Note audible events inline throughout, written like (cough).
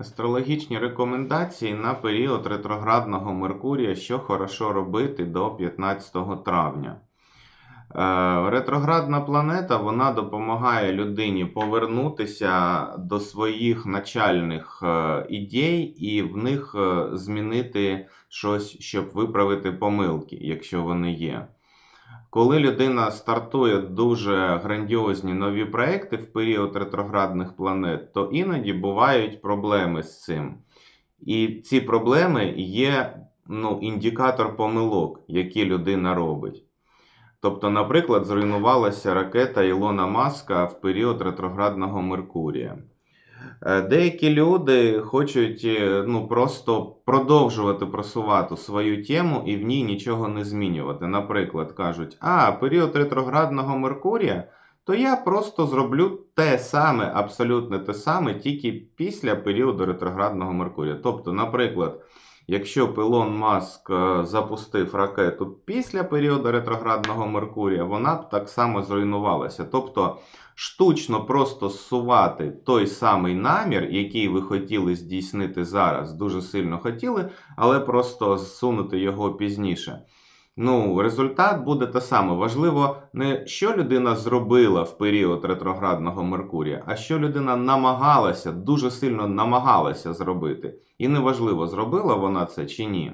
Астрологічні рекомендації на період ретроградного Меркурія, що хорошо робити до 15 травня. Е, Ретроградна планета вона допомагає людині повернутися до своїх начальних е, ідей і в них е, змінити щось, щоб виправити помилки, якщо вони є. Коли людина стартує дуже грандіозні нові проекти в період ретроградних планет, то іноді бувають проблеми з цим. І ці проблеми є ну, індикатор помилок, які людина робить. Тобто, наприклад, зруйнувалася ракета Ілона Маска в період ретроградного Меркурія. Е, Деякі люди хочуть е, ну, просто продовжувати просувати свою тему і в ній нічого не змінювати. Наприклад, кажуть, а період ретроградного Меркурія, то я просто зроблю те саме, абсолютно те саме, тільки після періоду ретроградного Меркурія. Тобто, наприклад, якщо б Ілон Маск е, запустив ракету після періоду ретроградного Меркурія, вона б так само зруйнувалася. Тобто, штучно просто зсувати той самий намір, який ви хотіли здійснити зараз, дуже сильно хотіли, але просто зсунути його пізніше. Ну, результат буде те саме. Важливо не що людина зробила в період ретроградного Меркурія, а що людина намагалася, дуже сильно намагалася зробити. І неважливо, зробила вона це чи ні.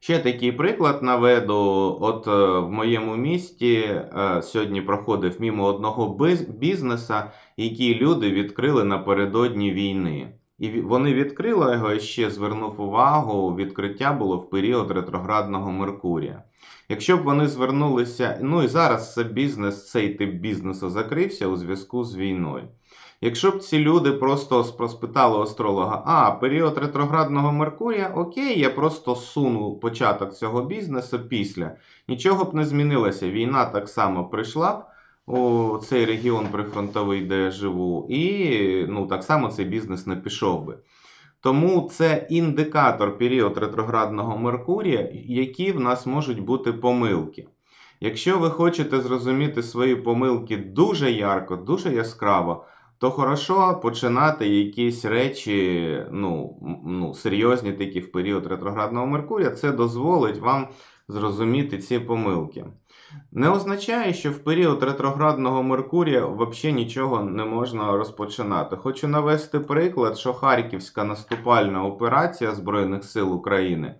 Ще такий приклад наведу. От е, в моєму місті е, сьогодні проходив мімо одного бізнеса, який люди відкрили напередодні війни. І вони відкрили його і ще звернув увагу, відкриття було в період ретроградного Меркурія. Якщо б вони звернулися, ну і зараз це бізнес, цей тип бізнесу закрився у зв'язку з війною. Якщо б ці люди просто спитали астролога, а період ретроградного Меркурія, окей, я просто суну початок цього бізнесу після. Нічого б не змінилося. Війна так само прийшла б у цей регіон прифронтовий, де я живу, і ну, так само цей бізнес не пішов би. Тому це індикатор період ретроградного Меркурія, які в нас можуть бути помилки. Якщо ви хочете зрозуміти свої помилки дуже ярко, дуже яскраво, то хорошо починати якісь речі, ну, ну, серйозні такі в період ретроградного Меркурія. Це дозволить вам зрозуміти ці помилки. Не означає, що в період ретроградного Меркурія взагалі нічого не можна розпочинати. Хочу навести приклад, що Харківська наступальна операція Збройних сил України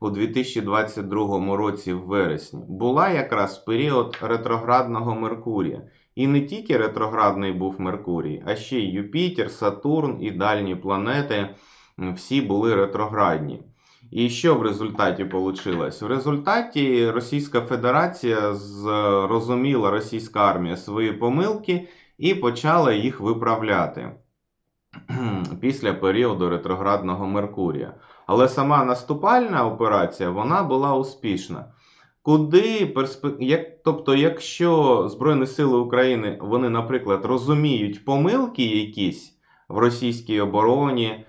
у 2022 році в вересні була якраз в період ретроградного Меркурія. І не тільки ретроградний був Меркурій, а ще й Юпітер, Сатурн і дальні планети всі були ретроградні. І що в результаті вийшло? В результаті Російська Федерація зрозуміла російська армія свої помилки і почала їх виправляти (clears throat) після періоду ретроградного Меркурія. Але сама наступальна операція вона була успішна. Куди перспе... як... Тобто, якщо Збройні Сили України, вони, наприклад, розуміють помилки якісь в російській обороні,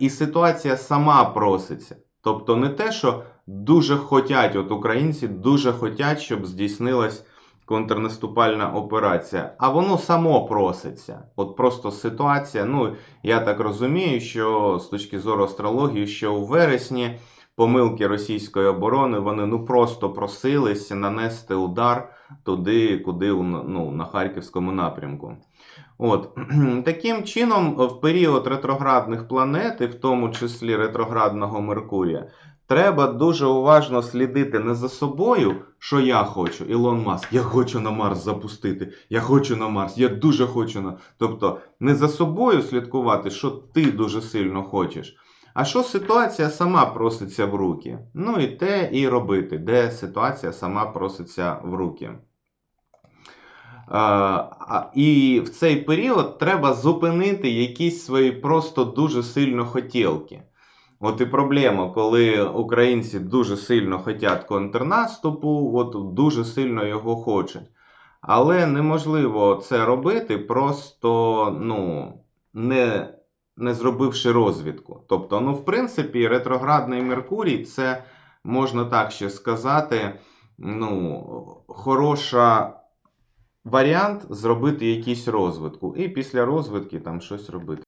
і ситуація сама проситься. Тобто не те, що дуже хотять, от українці дуже хотять, щоб здійснилась контрнаступальна операція, а воно само проситься. От просто ситуація, ну я так розумію, що з точки зору астрології, що у вересні помилки російської оборони вони ну просто просилися нанести удар туди, куди ну, на Харківському напрямку. От (clears throat) таким чином, в період ретроградних планет, і в тому числі ретроградного Меркурія, треба дуже уважно слідити не за собою, що я хочу, Ілон Маск, я хочу на Марс запустити, я хочу на Марс, я дуже хочу на. Тобто не за собою слідкувати, що ти дуже сильно хочеш. А що ситуація сама проситься в руки? Ну і те і робити, де ситуація сама проситься в руки. І в цей період треба зупинити якісь свої просто дуже сильно хотілки. От і проблема, коли українці дуже сильно хочуть контрнаступу, от дуже сильно його хочуть. Але неможливо це робити, просто ну, не, не зробивши розвідку. Тобто, ну, в принципі, ретроградний Меркурій це можна так ще сказати, ну, хороша варіант зробити якісь розвитку. І після розвитки там щось робити.